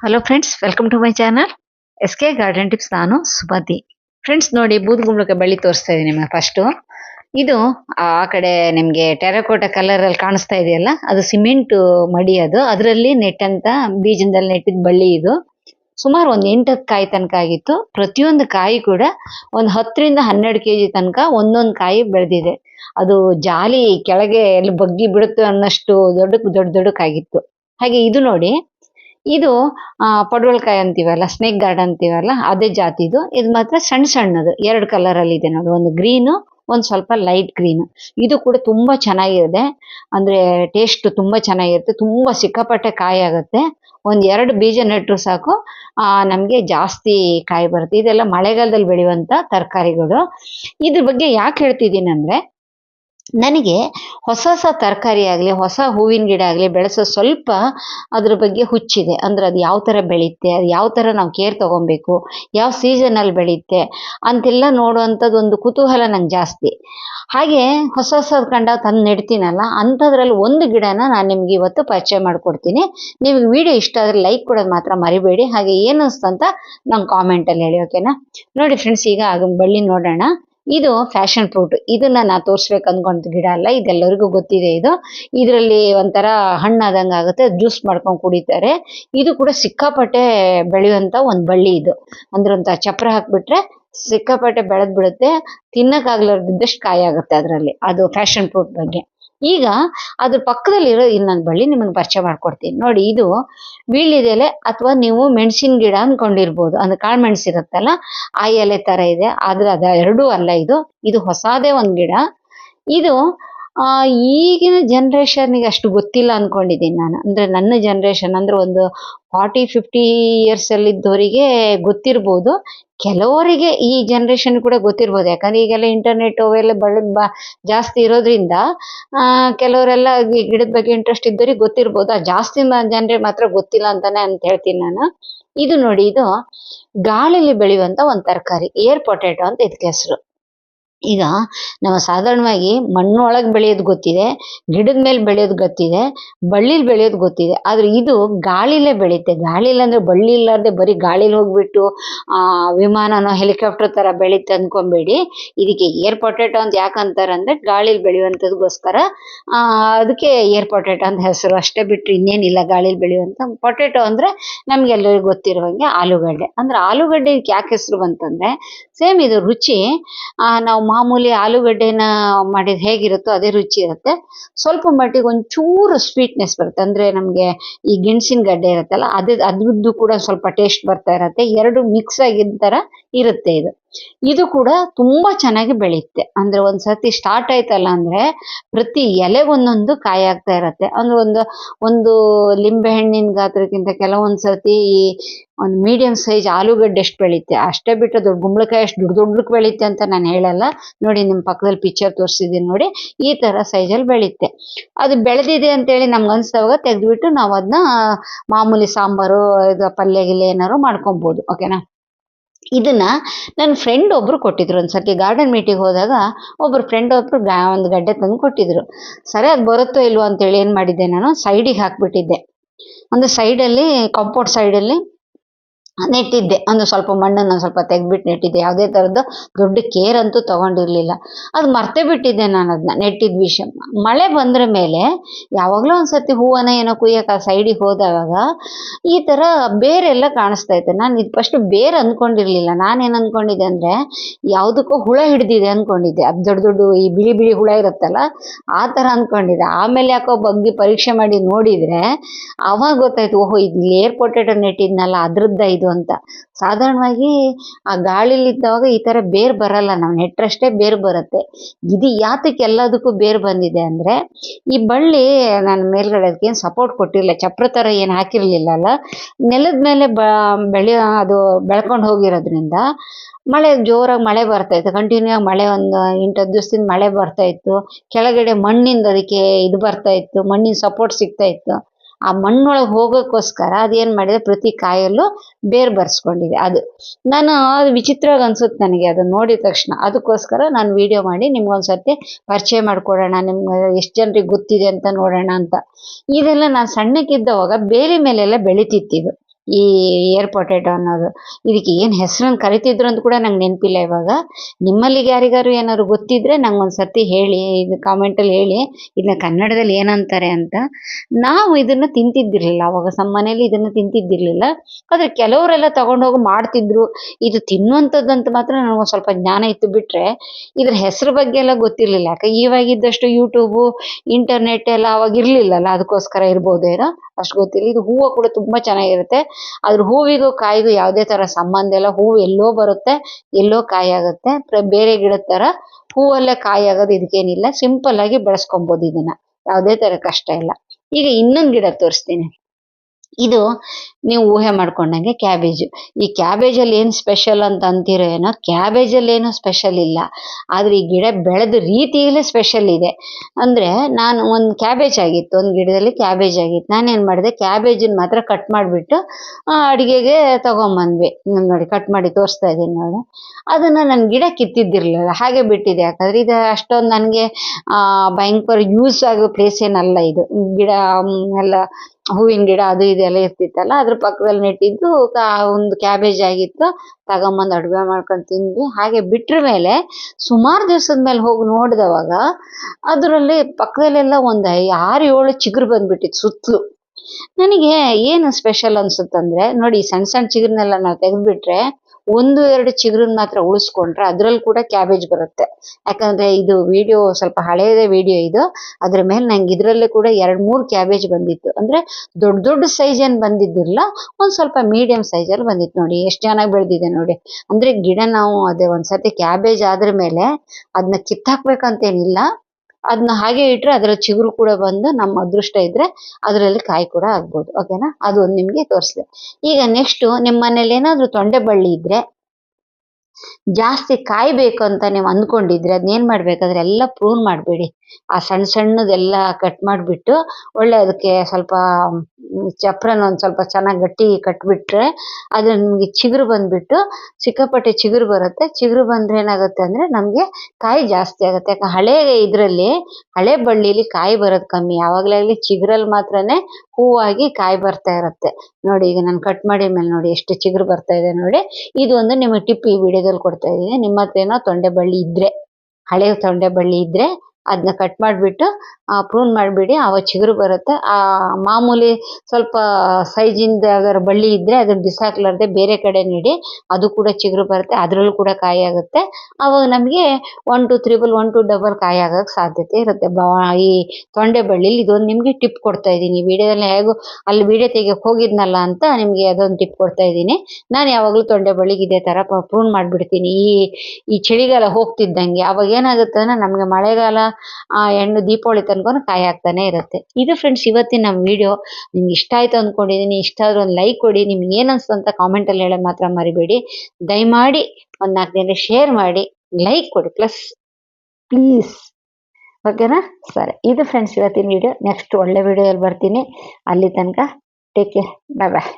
Hello friends welcome to my channel S K garden tips ನಾನು Sumathi friends ನೋಡಿ ಬೂದುಗುಂಬಳಕಾಯಿ ಬಳ್ಳಿ ತೋರಿಸ್ತಾ ಇದ್ದೀನಿ ನಿಮಗೆ ಫಸ್ಟು ಇದು, ಆ ಕಡೆ ನಿಮಗೆ ಟೆರಕೋಟ ಕಲರ್ ಅಲ್ಲಿ ಕಾಣಿಸ್ತಾ ಇದೆಯಲ್ಲ, ಅದು ಸಿಮೆಂಟ್ ಮಡಿ ಅದು. ಅದರಲ್ಲಿ ನೆಟ್ಟಂತ ಬೀಜದಲ್ಲಿ ನೆಟ್ಟಿದ ಬಳ್ಳಿ ಇದು. ಸುಮಾರು ಒಂದು ಎಂಟತ್ತು ಕಾಯಿ ತನಕ ಆಗಿತ್ತು. ಪ್ರತಿಯೊಂದು ಕಾಯಿ ಕೂಡ ಒಂದು ಹತ್ತರಿಂದ ಹನ್ನೆರಡು ಕೆ ಜಿ ತನಕ ಒಂದೊಂದು ಕಾಯಿ ಬೆಳೆದಿದೆ. ಅದು ಜಾಲಿ ಕೆಳಗೆ ಎಲ್ಲಿ ಬಗ್ಗಿ ಬಿಡುತ್ತೆ ಅನ್ನೋಷ್ಟು ದೊಡ್ಡ ದೊಡ್ಡ ದೊಡ್ಡಕ್ಕಾಗಿತ್ತು ಹಾಗೆ ಇದು ನೋಡಿ ಇದು ಪಡವಲಕಾಯಿ ಅಂತೀವಲ್ಲ ಸ್ನೇಕ್ ಗಾರ್ಡ್ ಅಂತೀವಲ್ಲ, ಅದೇ ಜಾತಿದು. ಇದು ಮಾತ್ರ ಸಣ್ಣ ಸಣ್ಣದು, ಎರಡು ಕಲರ್ ಅಲ್ಲಿ ಇದೆ ನೋಡಿ, ಒಂದು ಗ್ರೀನು ಒಂದು ಸ್ವಲ್ಪ ಲೈಟ್ ಗ್ರೀನ್ ಇದು ಕೂಡ ತುಂಬಾ ಚೆನ್ನಾಗಿದೆ, ಅಂದ್ರೆ ಟೇಸ್ಟ್ ತುಂಬಾ ಚೆನ್ನಾಗಿರುತ್ತೆ, ತುಂಬಾ ಸಿಕ್ಕಾಪಟ್ಟೆ ಕಾಯಿ ಆಗುತ್ತೆ. ಒಂದ್ ಎರಡು ಬೀಜ ನೆಟ್ರು ಸಾಕು, ಆ, ನಮ್ಗೆ ಜಾಸ್ತಿ ಕಾಯಿ ಬರುತ್ತೆ. ಇದೆಲ್ಲ ಮಳೆಗಾಲದಲ್ಲಿ ಬೆಳೆಯುವಂತ ತರಕಾರಿಗಳು. ಇದ್ರ ಬಗ್ಗೆ ಯಾಕೆ ಹೇಳ್ತಿದ್ದೀನಿ ಅಂದ್ರೆ ನನಗೆ ಹೊಸ ಹೊಸ ತರಕಾರಿ ಆಗಲಿ, ಹೊಸ ಹೂವಿನ ಗಿಡ ಆಗಲಿ ಬೆಳೆಸೋ ಸ್ವಲ್ಪ ಅದ್ರ ಬಗ್ಗೆ ಹುಚ್ಚಿದೆ. ಅಂದ್ರೆ ಅದು ಯಾವ ಥರ ಬೆಳೆಯುತ್ತೆ ಅದು ಯಾವ ಥರ ನಾವು ಕೇರ್ ತಗೊಬೇಕು, ಯಾವ ಸೀಸನಲ್ಲಿ ಬೆಳೆಯುತ್ತೆ ಅಂತೆಲ್ಲ ನೋಡುವಂಥದ್ದು ಒಂದು ಕುತೂಹಲ ನಂಗೆ ಜಾಸ್ತಿ. ಹಾಗೆ ಹೊಸ ಹೊಸ ಕಂಡ ತಂದು ನೆಡ್ತೀನಲ್ಲ, ಅಂಥದ್ರಲ್ಲಿ ಒಂದು ಗಿಡನ ನಾನು ನಿಮ್ಗೆ ಇವತ್ತು ಪರಿಚಯ ಮಾಡಿಕೊಡ್ತೀನಿ. ನಿಮಗೆ ವಿಡಿಯೋ ಇಷ್ಟ ಆದರೆ ಲೈಕ್ ಕೊಡೋದು ಮಾತ್ರ ಮರಿಬೇಡಿ. ಹಾಗೆ ಏನು ಅನಿಸ್ತಂತ ನಂಗೆ ಕಾಮೆಂಟಲ್ಲಿ ಹೇಳಿ ಓಕೆನಾ ನೋಡಿ ಫ್ರೆಂಡ್ಸ್ ಈಗ ಆಗ ಬಳ್ಳಿ ನೋಡೋಣ. ಇದು ಫ್ಯಾಷನ್ ಫ್ರೂಟ್. ಇದನ್ನ ನಾ ತೋರ್ಸ್ಬೇಕು ಅಂದ್ಕೊಂತ ಗಿಡ ಅಲ್ಲ, ಇದೆಲ್ಲರಿಗೂ ಗೊತ್ತಿದೆ ಇದು. ಇದರಲ್ಲಿ ಒಂಥರ ಹಣ್ಣಾದಂಗೆ ಆಗುತ್ತೆ, ಜ್ಯೂಸ್ ಮಾಡ್ಕೊಂಡು ಕುಡಿತಾರೆ. ಇದು ಕೂಡ ಸಿಕ್ಕಾಪಟ್ಟೆ ಬೆಳೆಯುವಂತ ಒಂದು ಬಳ್ಳಿ ಇದು. ಅಂದ್ರೆ ಚಪ್ರ ಹಾಕ್ಬಿಟ್ರೆ ಸಿಕ್ಕಾಪಟ್ಟೆ ಬೆಳೆದ್ ಬಿಡುತ್ತೆ, ತಿನ್ನಕ್ಕಾಗ್ಲಾರ್ದಿದ್ದಷ್ಟು ಕಾಯಿ ಆಗುತ್ತೆ ಅದರಲ್ಲಿ. ಅದು ಫ್ಯಾಷನ್ ಫ್ರೂಟ್ ಬಗ್ಗೆ. ಈಗ ಅದ್ರ ಪಕ್ಕದಲ್ಲಿರೋ ಇನ್ನೊಂದು ಬಳ್ಳಿ ನಿಮಗೆ ಪರಿಚಯ ಮಾಡ್ಕೊಡ್ತೀನಿ. ನೋಡಿ, ಇದು ಬೀಳಿದೆಲೆ ಅಥವಾ ನೀವು ಮೆಣಸಿನ ಗಿಡ ಅನ್ಕೊಂಡಿರ್ಬೋದು. ಅಂದ್ರೆ ಕಾಳು ಮೆಣಸಿರುತ್ತಲ್ಲ ಆ ಎಲೆ ತರ ಇದೆ. ಆದ್ರೆ ಅದು ಎರಡೂ ಅಲ್ಲ ಇದು. ಇದು ಹೊಸಾದೇ ಒಂದು ಗಿಡ. ಇದು ಈಗಿನ ಜನ್ರೇಷನ್ನಿಗೆ ಅಷ್ಟು ಗೊತ್ತಿಲ್ಲ ಅನ್ಕೊಂಡಿದ್ದೀನಿ ನಾನು. ಅಂದ್ರೆ ನನ್ನ ಜನರೇಷನ್ ಅಂದ್ರೆ ಒಂದು ಫಾರ್ಟಿ ಫಿಫ್ಟಿ ಇದ್ದವರಿಗೆ ಗೊತ್ತಿರ್ಬೋದು. ಕೆಲವರಿಗೆ ಈ ಜನರೇಷನ್ ಕೂಡ ಗೊತ್ತಿರ್ಬೋದು. ಯಾಕಂದ್ರೆ ಈಗೆಲ್ಲ ಇಂಟರ್ನೆಟ್ ಅವೆಲ್ಲ ಬಳ, ಬಾ, ಜಾಸ್ತಿ ಇರೋದ್ರಿಂದ, ಆ, ಕೆಲವರೆಲ್ಲ ಗಿಡದ ಬಗ್ಗೆ ಇಂಟ್ರೆಸ್ಟ್ ಇದ್ದವ್ರಿಗೆ ಗೊತ್ತಿರ್ಬೋದು. ಆ ಜಾಸ್ತಿ ಜನರಿಗೆ ಮಾತ್ರ ಗೊತ್ತಿಲ್ಲ ಅಂತಾನೆ ಅಂತ ಹೇಳ್ತೀನಿ ನಾನು. ಇದು ನೋಡಿ, ಇದು ಗಾಳಿಲಿ ಬೆಳೆಯುವಂತ ಒಂದು ತರಕಾರಿ ಏರ್ ಪೊಟ್ಯಾಟೊ ಅಂತ ಇದಕ್ಕೆ ಹೆಸರು. ಈಗ ನಾವು ಸಾಧಾರಣವಾಗಿ ಮಣ್ಣೊಳಗೆ ಬೆಳೆಯೋದು ಗೊತ್ತಿದೆ, ಗಿಡದ ಮೇಲೆ ಬೆಳೆಯೋದು ಗೊತ್ತಿದೆ, ಬಳ್ಳಿಲಿ ಬೆಳೆಯೋದು ಗೊತ್ತಿದೆ. ಆದ್ರೆ ಇದು ಗಾಳಿಲೇ ಬೆಳೆಯುತ್ತೆ. ಗಾಳಿಲಿ ಅಂದ್ರೆ ಬಳ್ಳಿ ಇಲ್ಲಾರ್ದೆ ಬರೀ ಗಾಳಿಲಿ ಹೋಗ್ಬಿಟ್ಟು, ಆ, ವಿಮಾನನೋ ಹೆಲಿಕಾಪ್ಟರ್ ತರ ಬೆಳೀತೆ ಅನ್ಕೊಂಬೇಡಿ. ಇದಕ್ಕೆ ಏರ್ ಪೊಟೇಟೋ ಅಂತ ಯಾಕೆ ಅಂತಾರೆ ಅಂದ್ರೆ ಗಾಳಿಲಿ ಬೆಳೆಯುವಂತದ್ಗೋಸ್ಕರ ಆ, ಅದಕ್ಕೆ ಏರ್ ಪೊಟೇಟೋ ಅಂತ ಹೆಸರು. ಅಷ್ಟೇ ಬಿಟ್ಟು ಇನ್ನೇನಿಲ್ಲ ಗಾಳಿಲಿ ಬೆಳೆಯುವಂತ ಪೊಟೇಟೋ ಅಂದ್ರೆ ನಮ್ಗೆಲ್ಲರಿಗೂ ಗೊತ್ತಿರುವಂಗೆ ಆಲೂಗಡ್ಡೆ. ಅಂದ್ರೆ ಆಲೂಗಡ್ಡೆ ಇದಕ್ಕೆ ಯಾಕೆ ಹೆಸರು ಬಂತಂದ್ರೆ, ಸೇಮ್ ಇದು ರುಚಿ ನಾವು ಮಾಮೂಲಿ ಆಲೂಗಡ್ಡೆನ ಮಾಡಿದ ಹೇಗಿರುತ್ತೋ ಅದೇ ರುಚಿ ಇರುತ್ತೆ. ಸ್ವಲ್ಪ ಮಟ್ಟಿಗೆ ಒಂಚೂರು ಸ್ವೀಟ್ನೆಸ್ ಬರುತ್ತೆ. ಅಂದ್ರೆ ನಮಗೆ ಈ ಗೆಣಸಿನ ಗಡ್ಡೆ ಇರುತ್ತಲ್ಲ ಅದು ಅದ್ರದ್ದು ಕೂಡ ಸ್ವಲ್ಪ ಟೇಸ್ಟ್ ಬರ್ತಾ ಇರುತ್ತೆ. ಎರಡು ಮಿಕ್ಸ್ ಆಗಿದ್ದ ತರ ಇರುತ್ತೆ ಇದು. ಇದು ಕೂಡ ತುಂಬಾ ಚೆನ್ನಾಗಿ ಬೆಳೆಯುತ್ತೆ. ಅಂದ್ರೆ ಒಂದ್ ಸರ್ತಿ ಸ್ಟಾರ್ಟ್ ಆಯ್ತಲ್ಲ ಅಂದ್ರೆ ಪ್ರತಿ ಎಲೆಗೊಂದೊಂದು ಕಾಯಿ ಆಗ್ತಾ ಇರತ್ತೆ. ಅಂದ್ರೆ ಒಂದು ಒಂದು ಲಿಂಬೆ ಹಣ್ಣಿನ ಗಾತ್ರಕ್ಕಿಂತ ಕೆಲವೊಂದ್ ಈ ಒಂದು ಮೀಡಿಯಂ ಸೈಜ್ ಆಲೂಗಡ್ಡೆ ಎಷ್ಟು ಬೆಳೀತೆ, ಅಷ್ಟೇ ಬಿಟ್ಟು ದೊಡ್ಡ ಗುಂಬಳಕಾಯಿ ಅಷ್ಟು ದೊಡ್ಡ ದೊಡ್ಡಕ್ಕೆ ಬೆಳೀತೆ ಅಂತ ನಾನು ಹೇಳಲ್ಲ. ನೋಡಿ ನಿಮ್ಮ ಪಕ್ಕದಲ್ಲಿ ಪಿಕ್ಚರ್ ತೋರಿಸಿದ್ದೀನಿ ನೋಡಿ, ಈ ಥರ ಸೈಜಲ್ಲಿ ಬೆಳೀತೆ. ಅದು ಬೆಳೆದಿದೆ ಅಂತೇಳಿ ನಮ್ಗೆ ಅನಿಸ್ದವಾಗ ತೆಗೆದುಬಿಟ್ಟು ನಾವು ಅದನ್ನ ಮಾಮೂಲಿ ಸಾಂಬಾರು, ಇದು ಪಲ್ಯ, ಗಿಲ್ಯ ಏನಾದ್ರು ಮಾಡ್ಕೊಬೋದು. ಓಕೆನಾ ಇದನ್ನ ನನ್ನ ಫ್ರೆಂಡ್ ಒಬ್ರು ಕೊಟ್ಟಿದ್ರು ಸರ್ತಿ ಗಾರ್ಡನ್ ಮೀಟಿಂಗ್ ಹೋದಾಗ ಒಬ್ರು ಫ್ರೆಂಡ್ ಒಬ್ರು ಗಾ, ಒಂದು ಗಡ್ಡೆ ತಂದು ಕೊಟ್ಟಿದ್ರು. ಸರಿ, ಅದು ಬರುತ್ತೋ ಇಲ್ವೋ ಅಂತೇಳಿ ಏನು ಮಾಡಿದ್ದೆ ನಾನು? ಸೈಡಿಗೆ ಹಾಕ್ಬಿಟ್ಟಿದ್ದೆ. ಒಂದು ಸೈಡಲ್ಲಿ ಕಾಂಪೌಂಡ್ ಸೈಡಲ್ಲಿ ನೆಟ್ಟಿದ್ದೆ. ಒಂದು ಸ್ವಲ್ಪ ಮಣ್ಣನ್ನು ಒಂದ್ ಸ್ವಲ್ಪ ತೆಗೆದ್ಬಿಟ್ಟು ನೆಟ್ಟಿದ್ದೆ. ಯಾವುದೇ ಥರದ್ದು ದೊಡ್ಡ ಕೇರ್ ಅಂತೂ ತೊಗೊಂಡಿರಲಿಲ್ಲ. ಅದು ಮರ್ತೇ ಬಿಟ್ಟಿದ್ದೆ ನಾನು ಅದನ್ನ ನೆಟ್ಟಿದ್ದ ವಿಷಯ ಮಳೆ ಬಂದ್ರ ಮೇಲೆ ಯಾವಾಗಲೂ ಒಂದ್ಸತಿ ಹೂವನ್ನ ಏನೋ ಕುಯ್ಯಕ್ಕೆ ಆ ಸೈಡಿಗೆ ಹೋದಾಗ ಈ ಥರ ಬೇರೆಲ್ಲ ಕಾಣಿಸ್ತಾ ಇತ್ತು. ನಾನು ಇದು ಫಸ್ಟ್ ಬೇರೆ ಅಂದ್ಕೊಂಡಿರಲಿಲ್ಲ ನಾನೇನು ಅಂದ್ಕೊಂಡಿದ್ದೆ ಅಂದರೆ ಯಾವುದಕ್ಕೂ ಹುಳ ಹಿಡ್ದಿದೆ ಅಂದ್ಕೊಂಡಿದ್ದೆ ಅದು ದೊಡ್ಡ ದೊಡ್ಡ ಈ ಬಿಳಿ ಬಿಳಿ ಹುಳ ಇರುತ್ತಲ್ಲ, ಆ ಥರ ಅಂದ್ಕೊಂಡಿದ್ದೆ ಆಮೇಲೆ ಯಾಕೋ ಬಗ್ಗೆ ಪರೀಕ್ಷೆ ಮಾಡಿ ನೋಡಿದರೆ ಅವಾಗ ಗೊತ್ತಾಯ್ತು, ಓಹೋ ಇದು ಲೇರ್ ಪೊಟೇಟೋ ನೆಟ್ಟಿದ್ನಲ್ಲ, ಅದ್ರದ್ದ ಇದು ಅಂತ. ಸಾಧಾರಣವಾಗಿ ಆ ಗಾಳಿಲಿದ್ದಾಗ ಈ ಥರ ಬೇರ್ ಬರಲ್ಲ, ನಾವು ನೆಟ್ರಷ್ಟೇ ಬೇರ್ ಬರುತ್ತೆ. ಇದು ಯಾತಕ್ಕೆ ಎಲ್ಲದಕ್ಕೂ ಬೇರ್ ಬಂದಿದೆ ಅಂದರೆ, ಈ ಬಳ್ಳಿ ನಾನು ಮೇಲ್ಗಡೆ ಅದಕ್ಕೇನು ಸಪೋರ್ಟ್ ಕೊಟ್ಟಿರಲಿಲ್ಲ, ಚಪ್ರ ಥರ ಏನು ಹಾಕಿರ್ಲಿಲ್ಲ ಅಲ್ಲ ನೆಲದ ಮೇಲೆ ಬ ಬೆಳೆಯೋ ಅದು ಬೆಳ್ಕೊಂಡು ಹೋಗಿರೋದ್ರಿಂದ ಮಳೆ, ಜೋರಾಗಿ ಮಳೆ ಬರ್ತಾ ಇತ್ತು. ಕಂಟಿನ್ಯೂ ಆಗಿ ಮಳೆ ಒಂದು ಎಂಟತ್ತು ದಿವಸದಿಂದ ಮಳೆ ಬರ್ತಾ ಇತ್ತು. ಕೆಳಗಡೆ ಮಣ್ಣಿಂದ ಅದಕ್ಕೆ ಇದು ಬರ್ತಾ ಇತ್ತು, ಮಣ್ಣಿನ ಸಪೋರ್ಟ್ ಸಿಗ್ತಾ ಇತ್ತು. ಆ ಮಣ್ಣೊಳಗೆ ಹೋಗೋಕ್ಕೋಸ್ಕರ ಅದೇನು ಮಾಡಿದೆ? ಪ್ರತಿ ಕಾಯಲ್ಲೂ ಬೇರ್ ಬರ್ಸ್ಕೊಂಡಿದೆ. ಅದು ನಾನು ಅದು ವಿಚಿತ್ರವಾಗಿ ಅನ್ಸುತ್ತೆ ನನಗೆ ಅದು ನೋಡಿದ ತಕ್ಷಣ. ಅದಕ್ಕೋಸ್ಕರ ನಾನು ವಿಡಿಯೋ ಮಾಡಿ ನಿಮ್ಗೊಂದ್ಸತಿ ಪರಿಚಯ ಮಾಡಿಕೊಡೋಣ, ನಿಮ್ಗೆ ಎಷ್ಟು ಜನರಿಗೆ ಗೊತ್ತಿದೆ ಅಂತ ನೋಡೋಣ ಅಂತ. ಇದೆಲ್ಲ ನಾನು ಸಣ್ಣಕ್ಕಿದ್ದವಾಗ ಬೇಲಿ ಮೇಲೆಲ್ಲ ಬೆಳಿತಿತ್ತಿದ್ದು ಈ ಏರ್ ಪೊಟೆಟೊ ಅನ್ನೋದು. ಇದಕ್ಕೆ ಏನು ಹೆಸರನ್ನ ಕರಿತಿದ್ರು ಅಂತ ಕೂಡ ನಂಗೆ ನೆನಪಿಲ್ಲ ಇವಾಗ. ನಿಮ್ಮಲ್ಲಿ ಯಾರಿಗಾರು ಏನಾದ್ರು ಗೊತ್ತಿದ್ರೆ ನಂಗೆ ಒಂದು ಸರ್ತಿ ಹೇಳಿ, ಇದು ಕಾಮೆಂಟಲ್ಲಿ ಹೇಳಿ. ಇದನ್ನ ಕನ್ನಡದಲ್ಲಿ ಏನಂತಾರೆ ಅಂತ. ನಾವು ಇದನ್ನು ತಿಂತಿದ್ದಿರಲಿಲ್ಲ. ಅವಾಗ ಮನೇಲಿ ಇದನ್ನು ತಿಂತಿದ್ದಿರಲಿಲ್ಲ. ಆದರೆ ಕೆಲವರೆಲ್ಲ ತಗೊಂಡೋಗಿ ಮಾಡ್ತಿದ್ರು. ಇದು ತಿನ್ನುವಂಥದ್ದಂತ ಮಾತ್ರ ನನಗೆ ಸ್ವಲ್ಪ ಜ್ಞಾನ ಇತ್ತು ಬಿಟ್ಟರೆ ಇದ್ರ ಹೆಸರು ಬಗ್ಗೆ ಎಲ್ಲ ಗೊತ್ತಿರಲಿಲ್ಲ. ಯಾಕೆ ಇವಾಗಿದ್ದಷ್ಟು ಯೂಟ್ಯೂಬು ಇಂಟರ್ನೆಟ್ ಎಲ್ಲ ಅವಾಗ ಇರಲಿಲ್ಲಲ್ಲ. ಅದಕ್ಕೋಸ್ಕರ ಇರ್ಬೋದೇನೋ ಅಷ್ಟು ಗೊತ್ತಿಲ್ಲ. ಇದು ಹೂವು ಕೂಡ ತುಂಬ ಚೆನ್ನಾಗಿರುತ್ತೆ. ಅದ್ರ ಹೂವಿಗೂ ಕಾಯಿಗೂ ಯಾವುದೇ ಥರ ಸಂಬಂಧ ಇಲ್ಲ. ಹೂವು ಎಲ್ಲೋ ಬರುತ್ತೆ, ಎಲ್ಲೋ ಕಾಯಿ ಆಗುತ್ತೆ ಬೇರೆ ಗಿಡದ ಥರ ಹೂವಲ್ಲೇ ಕಾಯಿ ಆಗೋದು ಇದಕ್ಕೇನಿಲ್ಲ ಸಿಂಪಲ್ ಆಗಿ ಬೆಳೆಸ್ಕೊಬೋದು ಇದನ್ನ. ಯಾವುದೇ ಥರ ಕಷ್ಟ ಇಲ್ಲ. ಈಗ ಇನ್ನೊಂದು ಗಿಡ ತೋರಿಸ್ತೀನಿ. ಇದು ನೀವು ಊಹೆ ಮಾಡ್ಕೊಂಡಂಗೆ ಕ್ಯಾಬೇಜು ಈ ಕ್ಯಾಬೇಜಲ್ಲಿ ಏನು ಸ್ಪೆಷಲ್ ಅಂತ ಅಂತೀರೋ ಏನೋ ಕ್ಯಾಬೇಜಲ್ಲಿ ಏನು ಸ್ಪೆಷಲ್ ಇಲ್ಲ. ಆದರೆ ಈ ಗಿಡ ಬೆಳೆದ ರೀತಿಯಲ್ಲೇ ಸ್ಪೆಷಲ್ ಇದೆ. ಅಂದರೆ ನಾನು ಒಂದು ಕ್ಯಾಬೇಜ್ ಆಗಿತ್ತು, ಒಂದು ಗಿಡದಲ್ಲಿ ಕ್ಯಾಬೇಜ್ ಆಗಿತ್ತು. ನಾನೇನು ಮಾಡಿದೆ ಕ್ಯಾಬೇಜನ್ನ ಮಾತ್ರ ಕಟ್ ಮಾಡಿಬಿಟ್ಟು ಅಡುಗೆಗೆ ತೊಗೊಂಬಂದ್ವಿ. ನೋಡಿ ಕಟ್ ಮಾಡಿ ತೋರಿಸ್ತಾ ಇದ್ದೀನಿ ನೋಡಿ. ಅದನ್ನು ನನ್ನ ಗಿಡ ಕಿತ್ತಿದ್ದಿರಲಿಲ್ಲ. ಹಾಗೆ ಬಿಟ್ಟಿದೆ. ಯಾಕಂದರೆ ಇದು ಅಷ್ಟೊಂದು ನನಗೆ ಭಯಂಕರ ಯೂಸ್ ಆಗೋ ಪ್ಲೇಸ್ ಏನಲ್ಲ ಇದು. ಗಿಡ ಎಲ್ಲ ಹೂವಿನ ಗಿಡ ಅದು ಇದೆಲ್ಲ ಇರ್ತಿತ್ತಲ್ಲ, ಅದ್ರ ಪಕ್ಕದಲ್ಲಿ ನೆಟ್ಟಿದ್ದು ಕಾ, ಒಂದು ಕ್ಯಾಬೇಜ್ ಆಗಿತ್ತು, ತಗೊಂಬಂದು ಅಡುಗೆ ಮಾಡ್ಕೊಂಡು ತಿಂದ್ವಿ. ಹಾಗೆ ಬಿಟ್ರ ಮೇಲೆ ಸುಮಾರು ದಿವಸದ ಮೇಲೆ ಹೋಗಿ ನೋಡಿದವಾಗ ಅದರಲ್ಲಿ ಪಕ್ಕದಲ್ಲೆಲ್ಲ ಒಂದು ಆರು, ಏಳು ಚಿಗುರು ಬಂದ್ಬಿಟ್ಟಿತ್ತು ಸುತ್ತಲೂ. ನನಗೆ ಏನು ಸ್ಪೆಷಲ್ ಅನ್ಸುತ್ತಂದ್ರೆ, ನೋಡಿ ಸಣ್ಣ ಸಣ್ಣ ಚಿಗುರನ್ನೆಲ್ಲ ನಾವು ತೆಗೆದ್ಬಿಟ್ರೆ ಒಂದು, ಎರಡು ಚಿಗುರನ್ನ ಮಾತ್ರ ಉಳಿಸ್ಕೊಂಡ್ರೆ ಅದರಲ್ಲಿ ಕೂಡ ಕ್ಯಾಬೇಜ್ ಬರುತ್ತೆ. ಯಾಕಂದ್ರೆ ಇದು ವಿಡಿಯೋ ಸ್ವಲ್ಪ ಹಳೆಯದೇ ವಿಡಿಯೋ ಇದು. ಅದ್ರ ಮೇಲೆ ನಂಗೆ ಇದರಲ್ಲೇ ಕೂಡ ಎರಡು, ಮೂರು ಕ್ಯಾಬೇಜ್ ಬಂದಿತ್ತು. ಅಂದ್ರೆ ದೊಡ್ಡ ದೊಡ್ಡ ಸೈಜ್ ಏನು ಬಂದಿದ್ದಿರಲ್ಲ ಒಂದು ಸ್ವಲ್ಪ ಮೀಡಿಯಂ ಸೈಜಲ್ಲಿ ಬಂದಿತ್ತು ನೋಡಿ. ಎಷ್ಟು ಚೆನ್ನಾಗಿ ಬೆಳೆದಿದೆ ನೋಡಿ. ಅಂದ್ರೆ ಗಿಡ ನಾವು ಅದೇ ಒಂದ್ಸತಿ ಕ್ಯಾಬೇಜ್ ಆದ್ರ ಮೇಲೆ ಅದನ್ನ ಕಿತ್ತಾಕ್ಬೇಕಂತೇನಿಲ್ಲ. ಅದನ್ನ ಹಾಗೆ ಇಟ್ಟರೆ ಅದರ ಚಿಗುರು ಕೂಡ ಬಂದು ನಮ್ಮ ಅದೃಷ್ಟ ಇದ್ರೆ ಅದರಲ್ಲಿ ಕಾಯಿ ಕೂಡ ಆಗ್ಬೋದು ಓಕೆನಾ ಅದು ನಿಮಗೆ ತೋರಿಸಿದೆ. ಈಗ ನೆಕ್ಸ್ಟು ನಿಮ್ಮ ಮನೇಲಿ ಏನಾದರೂ ತೊಂಡೆ ಬಳ್ಳಿ ಇದ್ರೆ ಜಾಸ್ತಿ ಕಾಯಿ ಬೇಕು ಅಂತ ನೀವು ಅಂದ್ಕೊಂಡಿದ್ರೆ ಅದನ್ನೇನ್ ಮಾಡ್ಬೇಕಾದ್ರೆ ಎಲ್ಲ ಪ್ರೂನ್ ಮಾಡಬೇಡಿ. ಆ ಸಣ್ಣ ಸಣ್ಣದೆಲ್ಲ ಕಟ್ ಮಾಡಿಬಿಟ್ಟು ಒಳ್ಳೆ ಅದಕ್ಕೆ ಸ್ವಲ್ಪ ಚಪ್ರನ ಒಂದು ಸ್ವಲ್ಪ ಚೆನ್ನಾಗಿ ಗಟ್ಟಿ ಕಟ್ಬಿಟ್ರೆ ಅದ್ರ ನಿಮಗೆ ಚಿಗುರು ಬಂದ್ಬಿಟ್ಟು ಸಿಕ್ಕಾಪಟ್ಟೆ ಚಿಗುರು ಬರುತ್ತೆ. ಚಿಗುರು ಬಂದ್ರೆ ಏನಾಗುತ್ತೆ ಅಂದ್ರೆ ನಮಗೆ ಕಾಯಿ ಜಾಸ್ತಿ ಆಗುತ್ತೆ. ಯಾಕೆ ಹಳೆ ಇದರಲ್ಲಿ ಹಳೆ ಬಳ್ಳಿಲಿ ಕಾಯಿ ಬರೋದು ಕಮ್ಮಿ. ಯಾವಾಗಲಾಗಲಿ ಚಿಗುರಲ್ಲಿ ಮಾತ್ರನೇ ಹೂವಾಗಿ ಕಾಯಿ ಬರ್ತಾ ಇರುತ್ತೆ. ನೋಡಿ ಈಗ ನಾನು ಕಟ್ ಮಾಡಿ ಮೇಲೆ ನೋಡಿ ಎಷ್ಟು ಚಿಗುರು ಬರ್ತಾ ಇದೆ ನೋಡಿ. ಇದು ಒಂದು ನಿಮಗೆ ಟಿಪ್ ಈ ವಿಡಿಯೋದಲ್ಲಿ ಕೊಡ್ತಾ ಇದೀನಿ ನಿಮ್ಮ ಹತ್ರ ಏನೋ ತೊಂಡೆ ಬಳ್ಳಿ ಇದ್ರೆ ಹಳೆ ತೊಂಡೆ ಬಳ್ಳಿ ಇದ್ರೆ ಅದನ್ನ ಕಟ್ ಮಾಡಿಬಿಟ್ಟು ಪ್ರೂನ್ ಮಾಡಿಬಿಡಿ, ಆವಾಗ ಚಿಗುರು ಬರುತ್ತೆ. ಆ ಮಾಮೂಲಿ ಸ್ವಲ್ಪ ಸೈಜಿಂದ ಯಾವ್ದಾದ್ರು ಬಳ್ಳಿ ಇದ್ದರೆ ಅದನ್ನ ಬಿಸಾಕ್ಲಾರ್ದೆ ಬೇರೆ ಕಡೆ ನೆಡಿ, ಅದು ಕೂಡ ಚಿಗುರು ಬರುತ್ತೆ, ಅದರಲ್ಲೂ ಕೂಡ ಕಾಯಿ ಆಗುತ್ತೆ. ಆವಾಗ ನಮಗೆ one two triple one two double ಕಾಯಿ ಆಗೋಕ್ಕೆ ಸಾಧ್ಯತೆ ಇರುತ್ತೆ. ಬ, ಈ ತೊಂಡೆ ಬಳ್ಳಿಲಿ ಇದೊಂದು ನಿಮಗೆ ಟಿಪ್ ಕೊಡ್ತಾ ಇದ್ದೀನಿ. ವಿಡಿಯೋದಲ್ಲಿ ಹೇಗೂ ಅಲ್ಲಿ ವಿಡಿಯೋ ತೆಗೆ ಹೋಗಿದ್ನಲ್ಲ ಅಂತ ನಿಮಗೆ ಅದೊಂದು ಟಿಪ್ ಕೊಡ್ತಾ ಇದ್ದೀನಿ. ನಾನು ಯಾವಾಗಲೂ ತೊಂಡೆ ಬಳ್ಳಿಗೆ ಇದೇ ಥರ ಪ್ರೂನ್ ಮಾಡಿಬಿಡ್ತೀನಿ. ಈ ಈ ಚಳಿಗಾಲ ಹೋಗ್ತಿದ್ದಂಗೆ ಅವಾಗ ಏನಾಗುತ್ತೆ ಅಂದ್ರೆ ನಮಗೆ ಮಳೆಗಾಲ ಆ ಹೆಣ್ಣು ದೀಪಾವಳಿ ತನಕ ಕಾಯಾಗ್ತಾನೆ ಇರುತ್ತೆ. ಇದು ಫ್ರೆಂಡ್ಸ್ ಇವತ್ತಿನ ನಮ್ಮ ವಿಡಿಯೋ ನಿಮ್ಗೆ ಇಷ್ಟ ಆಯ್ತು ಅನ್ಕೊಂಡಿದೀನಿ, ಇಷ್ಟ ಆದ್ರೆ ಒಂದು ಲೈಕ್ ಕೊಡಿ. ನಿಮ್ಗೆ ಏನು ಅನ್ಸ್ತು ಅಂತ ಕಾಮೆಂಟಲ್ಲಿ ಹೇಳೋದು ಮಾತ್ರ ಮರಿಬೇಡಿ. ದಯಮಾಡಿ ಒಂದ್ ನಾಲ್ಕು ದಿನ ಶೇರ್ ಮಾಡಿ ಲೈಕ್ ಕೊಡಿ ಪ್ಲಸ್ ಪ್ಲೀಸ್ ಓಕೆನಾ ಸರಿ. ಇದು ಫ್ರೆಂಡ್ಸ್ ಇವತ್ತಿನ ವಿಡಿಯೋ ನೆಕ್ಸ್ಟ್ ಒಳ್ಳೆ ವಿಡಿಯೋ ಅಲ್ಲಿ ಬರ್ತೀನಿ. ಅಲ್ಲಿ ತನಕ ಟೇಕ್ ಕೇರ್ ಬಾಯ್ ಬಾಯ್